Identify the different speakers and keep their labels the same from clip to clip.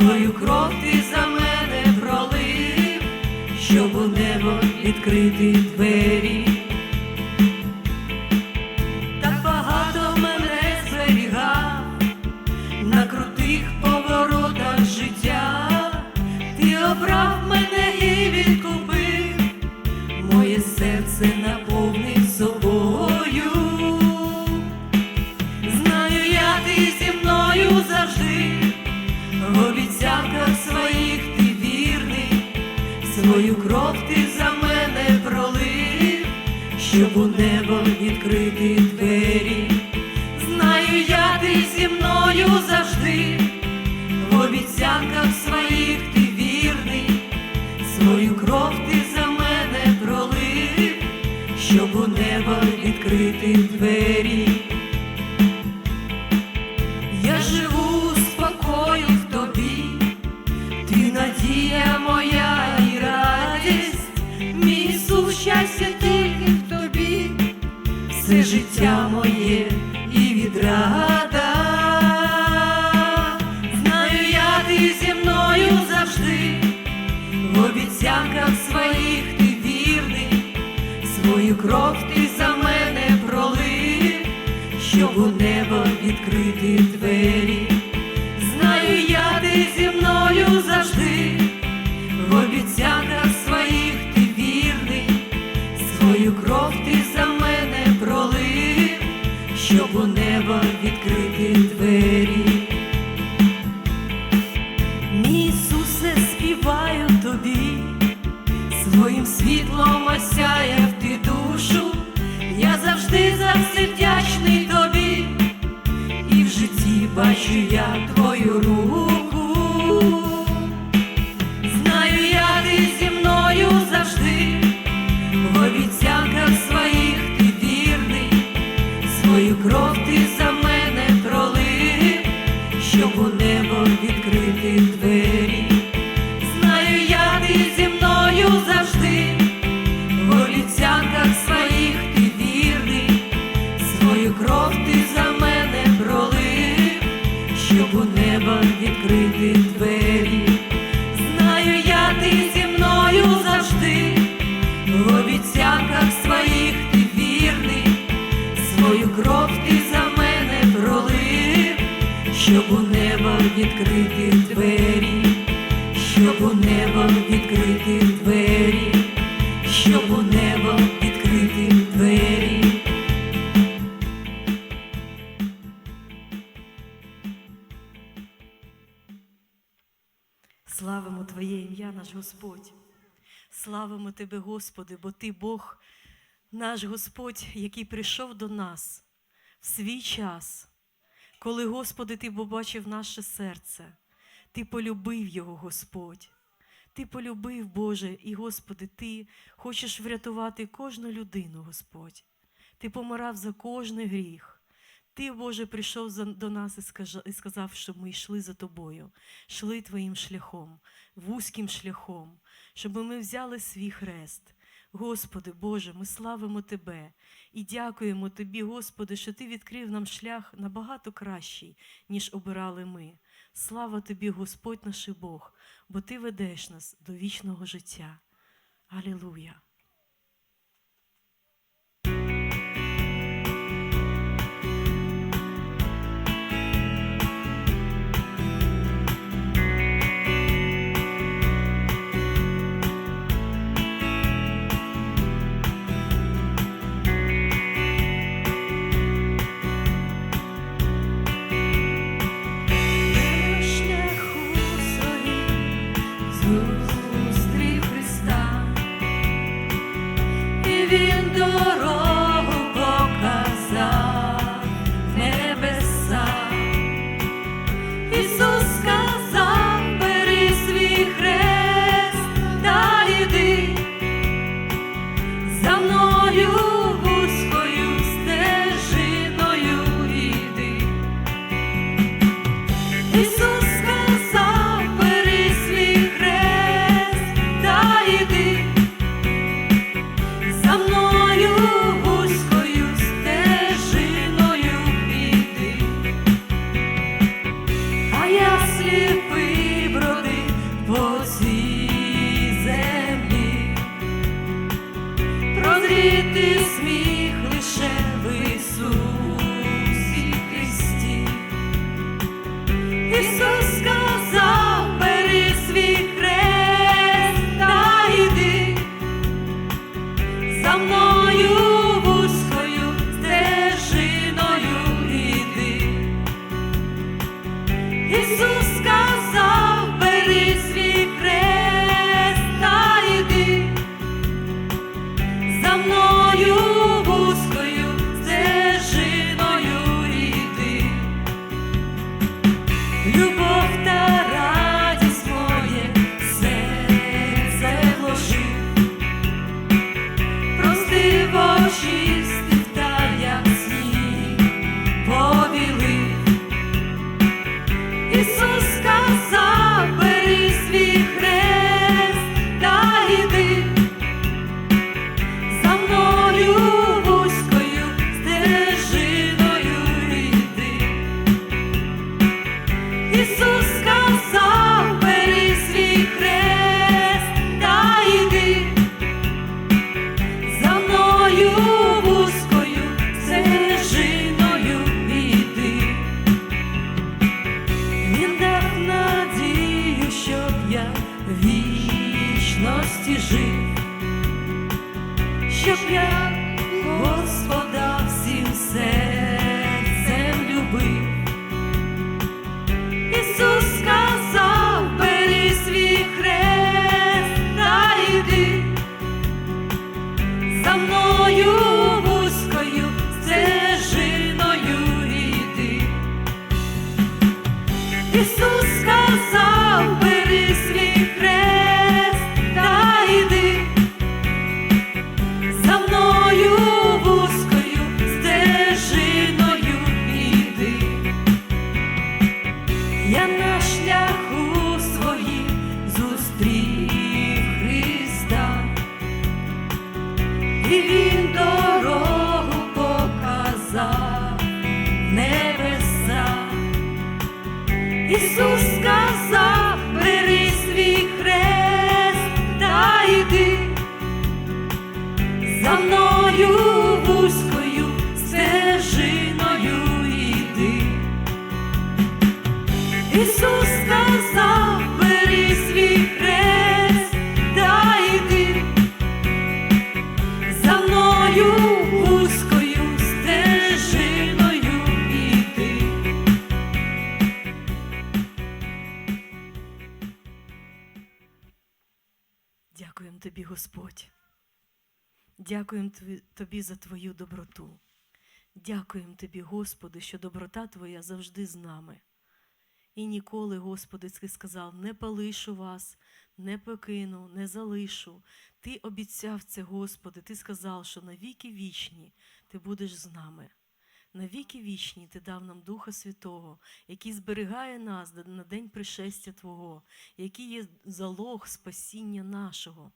Speaker 1: свою кров ти за мене пролив, щоб у небо відкрити двері. Так багато мене зберігав на крутих поворотах життя, ти обрав мене і відкупив, моє серце наповнив свою кров ти за мене пролив, щоб у небо відкрити двері. Знаю я ти зі мною завжди, в обіцянках своїх ти вірний, свою кров ти за мене пролив, щоб у небо відкрити двері. Життя моє і відрада. Знаю я ти зі мною завжди, в обіцянках своїх ти вірний, свою кров ти за мене пролив, щоб у небо відкрити двері. Славимо Твоє ім'я, наш Господь. Славимо Тебе, Господи, бо Ти Бог, наш Господь, який прийшов до нас в свій час, коли, Господи, Ти побачив наше серце, Ти полюбив його, Господь. Ти полюбив, Боже, і, Господи, Ти хочеш врятувати кожну людину, Господь. Ти помирав за кожний гріх. Ти, Боже, прийшов до нас і сказав, щоб ми йшли за тобою, йшли твоїм шляхом, вузьким шляхом, щоб ми взяли свій хрест. Господи, Боже, ми славимо Тебе і дякуємо Тобі, Господи, що Ти відкрив нам шлях набагато кращий, ніж обирали ми. Слава Тобі, Господь наш Бог, бо Ти ведеш нас до вічного життя. Алілуя! Senhor. За мною вузькою стежиною йди. Ісус сказав, бери свій хрест та йди за мною вузькою стежиною йди. Дякуємо тобі, Господь. Дякуємо тобі за твою доброту. Дякуємо тобі, Господи, що доброта Твоя завжди з нами. І ніколи, Господи, Ти сказав, не полишу вас, не покину, не залишу. Ти обіцяв це, Господи, Ти сказав, що на віки вічні Ти будеш з нами. На віки вічні Ти дав нам Духа Святого, який зберігає нас на день пришестя Твого, який є залог спасіння нашого.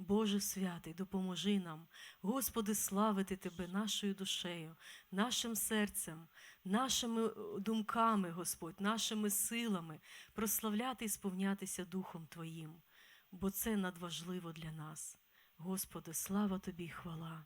Speaker 1: Боже святий, допоможи нам, Господи, славити Тебе нашою душею, нашим серцем, нашими е, думками, Господь, нашими силами, прославляти і сповнятися Духом Твоїм, бо це надважливо для нас. Господи, слава Тобі і хвала.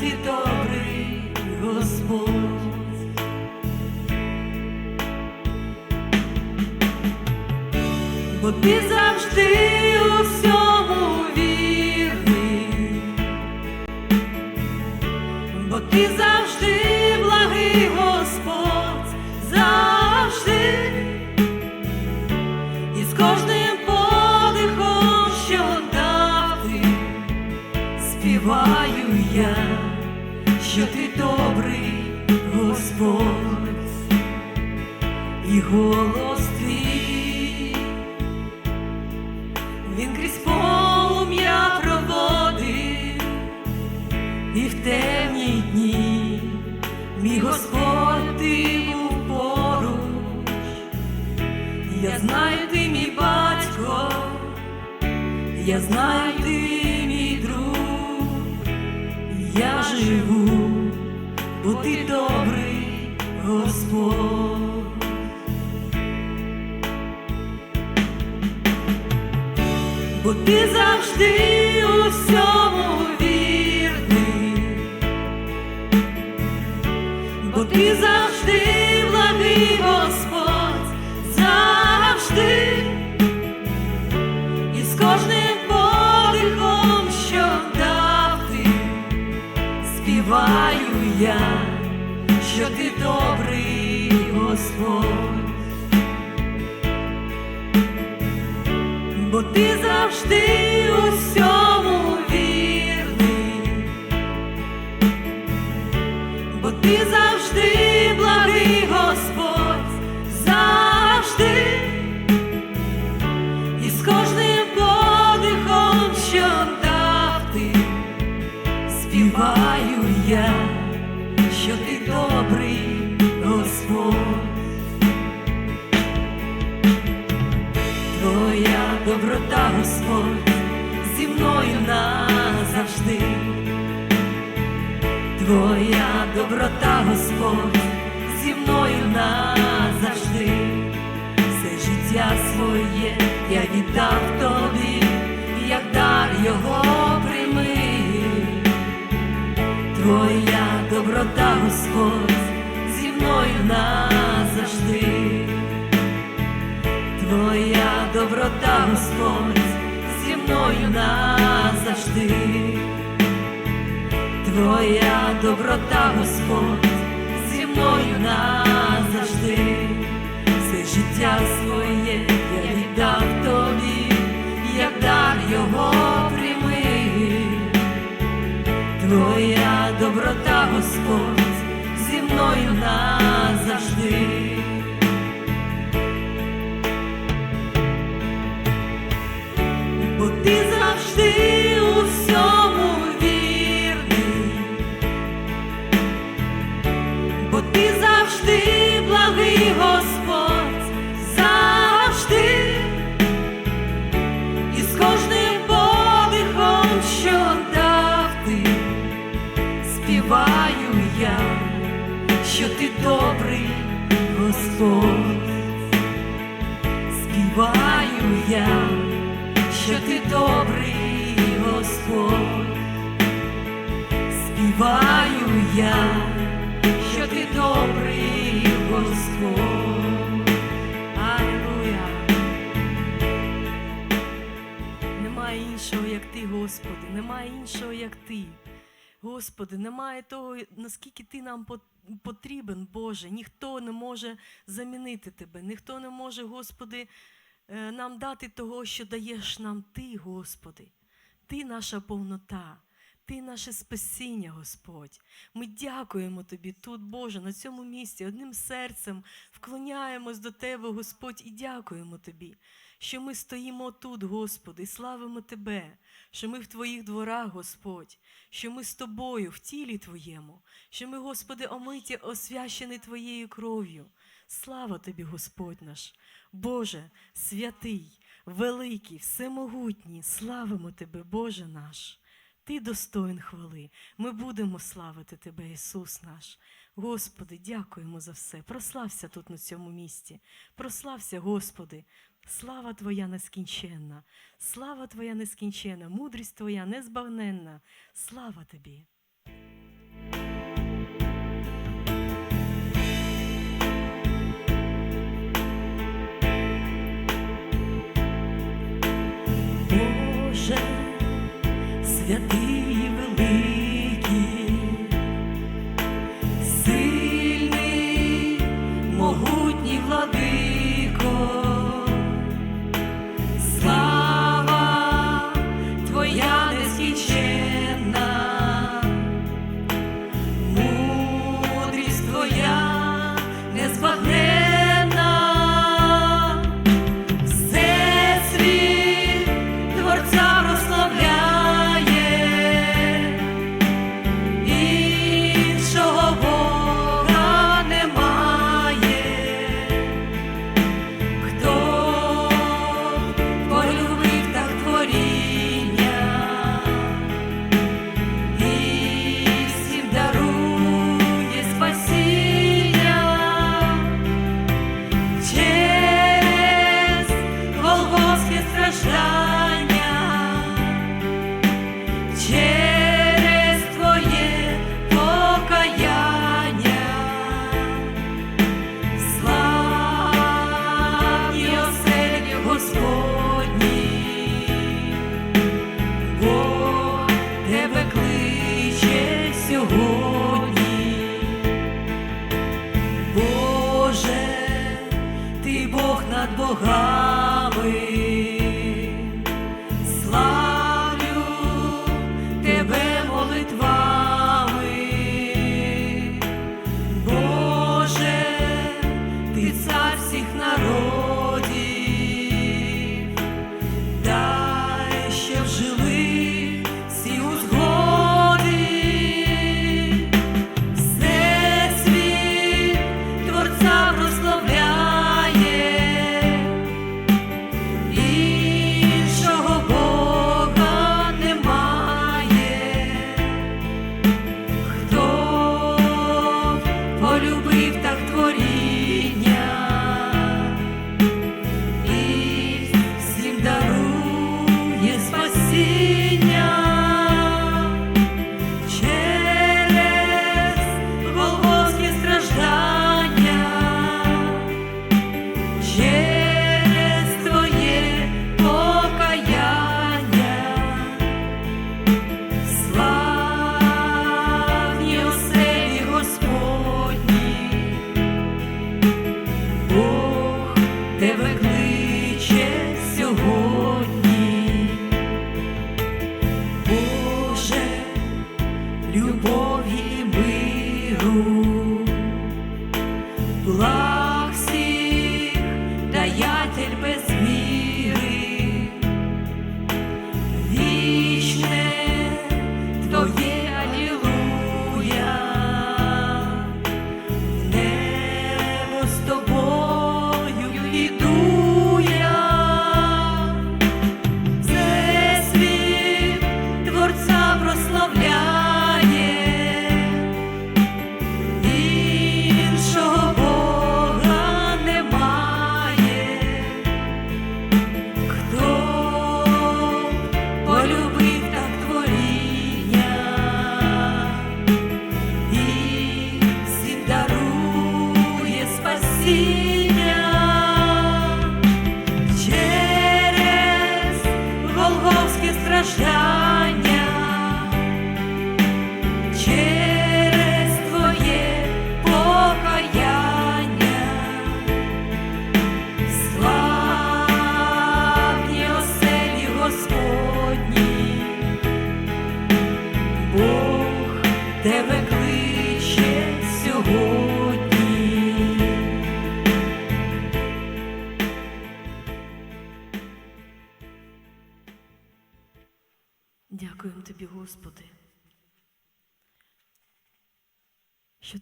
Speaker 1: Ти добрий Господь. бо ти завжди у всьому вірний, бо ти завжди благий Господь, завжди, і з кожним подихом, що дав ти, співаю я, що ти добрий Господь, і голос твій. Він крізь полум'я проводив, і в темні дні мій Господь ти був поруч. Я знаю, ти мій батько, я знаю, ти мій друг, я живу, бо ти добрий Господь. бо ти завжди у всьому вірний, бо ти завжди благий Господь, завжди, співаю я, що ти добрий Господь, бо ти завжди усьому вірний, бо ти завжди благий. Твоя доброта, Господь, зі мною назавжди. Все життя своє я віддав тобі, як дар його прийми. Твоя доброта, Господь, зі мною назавжди. Твоя доброта, Господь, зі мною назавжди. Твоя доброта, Господь, зі мною назавжди. Все життя своє я віддав тобі, як дар його прийми. Твоя доброта, Господь, зі мною назавжди. Завжди благий Господь, завжди, і з кожним подихом, що дав ти, співаю я, що ти добрий Господь, співаю я що ти добрий Господь, співаю я, немає іншого, як ти. Господи, немає того, наскільки ти нам потрібен, Боже. Ніхто не може замінити тебе, ніхто не може, Господи, е, нам дати того, що даєш нам Ти, Господи. Ти наша повнота, Ти наше спасіння, Господь. Ми дякуємо Тобі тут, Боже, на цьому місці, одним серцем вклоняємось до Тебе, Господь, і дякуємо Тобі, що ми стоїмо тут, Господи, і славимо Тебе, що ми в Твоїх дворах, Господь, що ми з Тобою в тілі Твоєму, що ми, Господи, омиті, освящені Твоєю кров'ю. Слава Тобі, Господь наш, Боже, святий, великий, всемогутній, славимо Тебе, Боже наш. Ти достоин хвали. Ми будемо славити Тебе, Ісус наш. Господи, дякуємо за все. Прослався тут на цьому місці. Прослався, Господи. Слава Твоя нескінченна, слава Твоя нескінченна, мудрість Твоя незбагненна. Слава Тобі.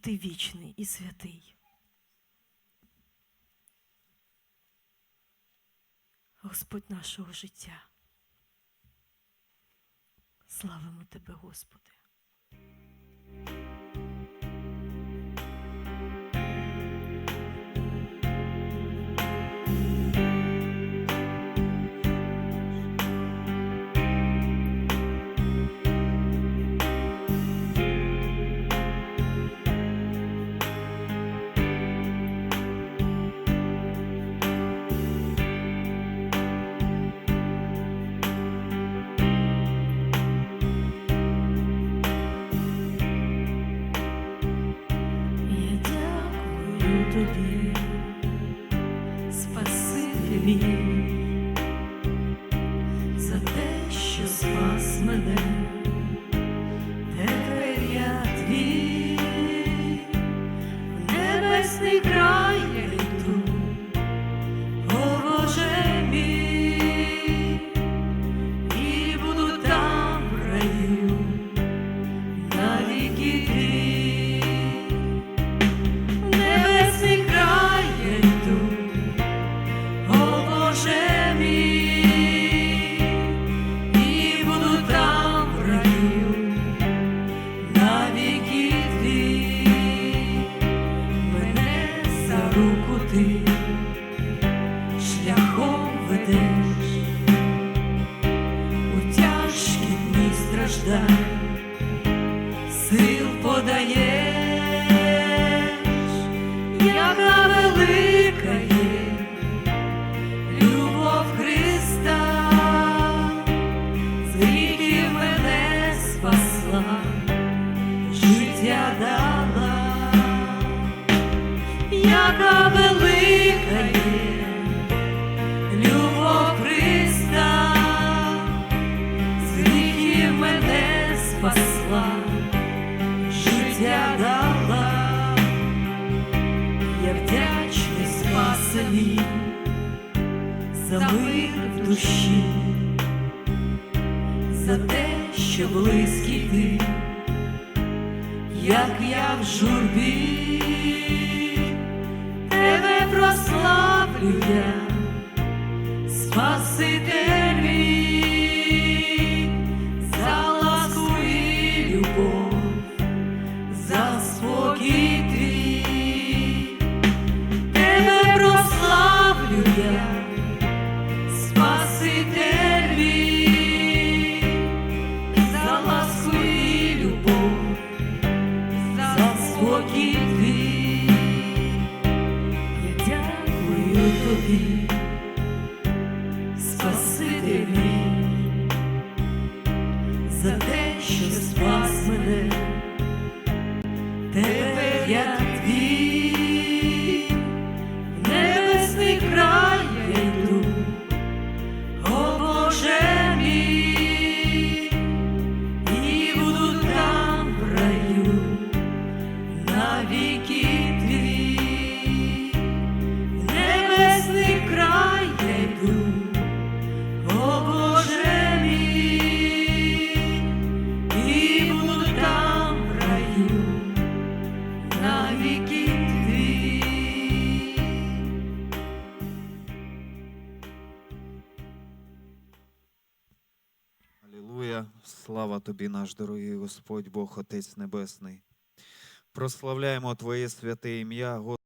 Speaker 1: ти вічний і святий. Господь нашого життя. Славимо тебе, Господи. Ясний край. душі, за те, що близький ти, як я в журбі, тебе прославлю я.
Speaker 2: наш дорогий Господь Бог Отець Небесний. Прославляємо Твоє святе ім'я.